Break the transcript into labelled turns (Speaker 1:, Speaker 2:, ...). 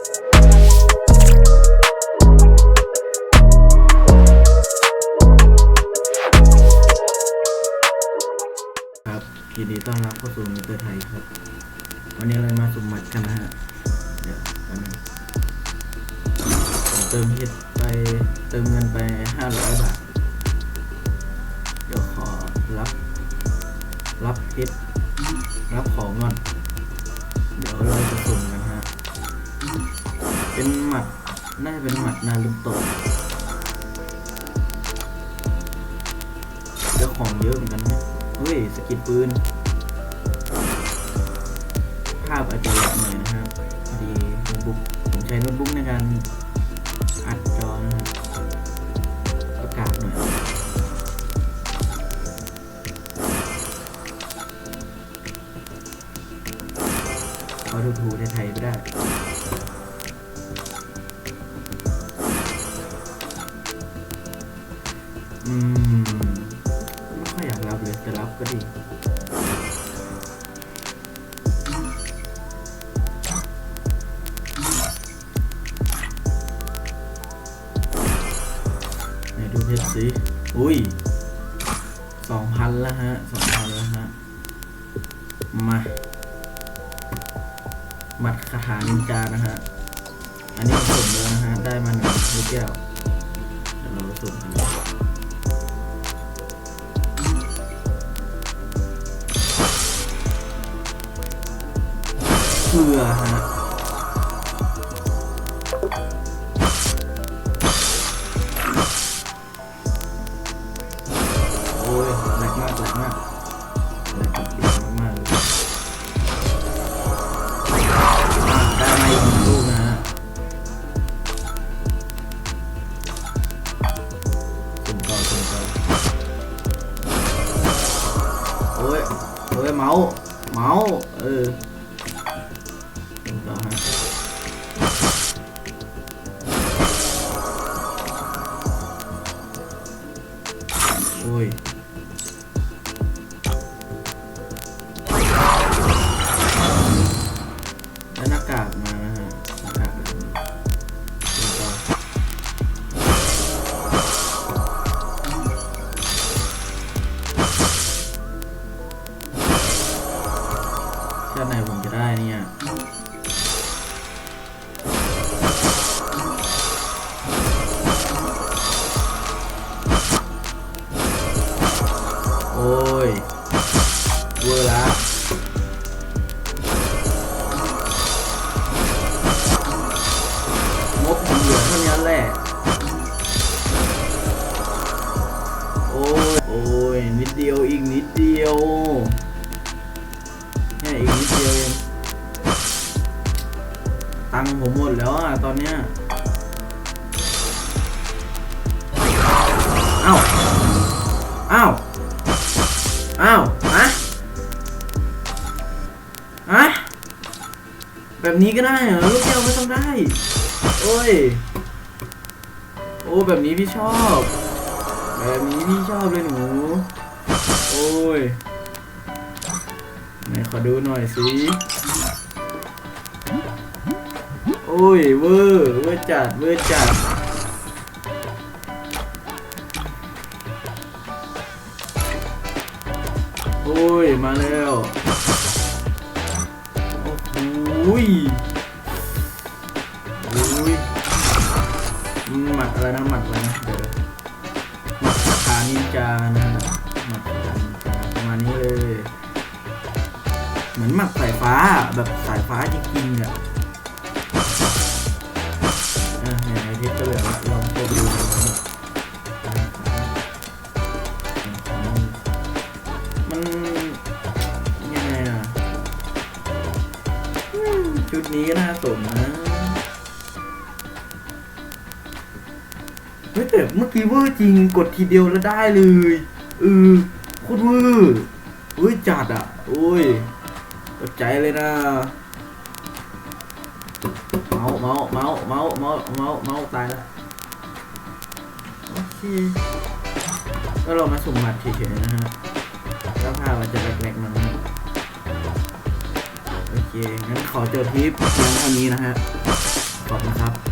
Speaker 1: ครับยินดีต้อนรับเข้าสู่มิเตอร์ไทยครับ วันนี้เรามาสมหมัดกันนะฮะ เดี๋ยวแป๊บนึงเติมเฮิตไปเติมเงินไปห้าร้อยบาท เดี๋ยวขอรับ รับเฮิตรับของก่อน เป็นหมัดน่าจะเป็นหมัดนารุโตะเจ้าของเยอะเหมือนกันนะเฮ้ยสกิดปืน ภาพอาจจะหลกหน่อยนะครับพอดีโน้ตบุ๊กผมใช้โน้ตบุ๊กในการอัดจอนะครับประกาศหน่อยเขาดูถูไทยๆไม่ได้ อืมไม่ค่อยอยากรับเลยแต่รับก็ดีไหนดูเพชรสิอุ้ยสองพันแล้วฮะสองพันแล้วฮะ มามัดคาถานินจานะฮะ อันนี้ผสมแล้วนะฮะ ได้มาหนึ่งลูกแก้วเดี๋ยวเราไปสุ่มกัน เพื่อฮะโอ้ยแรงมากแรงมากแรงกับเสียงมากได้มาอีกหนึ่งลูกนะฮะสุ่มต่อสุ่มต่อโอ้ยโอ้ยเมาส์เมาส์เออ้าติไหนผมจะได้เนี่ยโอ้ อนเนี้ยเอ้าเอ้าเอ้าฮะฮะแบบนี้ก็ได้เหรอลูกแก้วไม่ต้องได้ โอ้ย โอ้แบบนี้พี่ชอบ แบบนี้พี่ชอบเลยหนู โอ้ย ไหนขอดูหน่อยสิ โอ้ยเวอร์เวอร์จัดเวอร์จัดโอ้ยมาแล้วโอ้โหยโอ้ยหมัดอะไรนะหมัดอะไรนะเดี๋ยวหมัดคานินจานะหมัดคานินจาประมาณนี้เลย เหมือนหมัดสายฟ้าแบบสายฟ้าจริงๆอะอะ ดนี้น่าสนนะเฮ้ยแต่เมื่อกี้เวอร์จริงกดทีเดียวแล้วได้เลยเออโคตรเวอร์เฮ้ยจัดอะโอ้ยตกใจเลยนะเมาเมาเมาเมาเมาเมาเมาตายแล้วโอเคก็เรามาสุ่มหมัดเฉยๆนะฮะแล้วภามันจะแหลกๆหน่อยน งั้นขอจบคลิปเพียงเท่านี้นะฮะขอบคุณครับ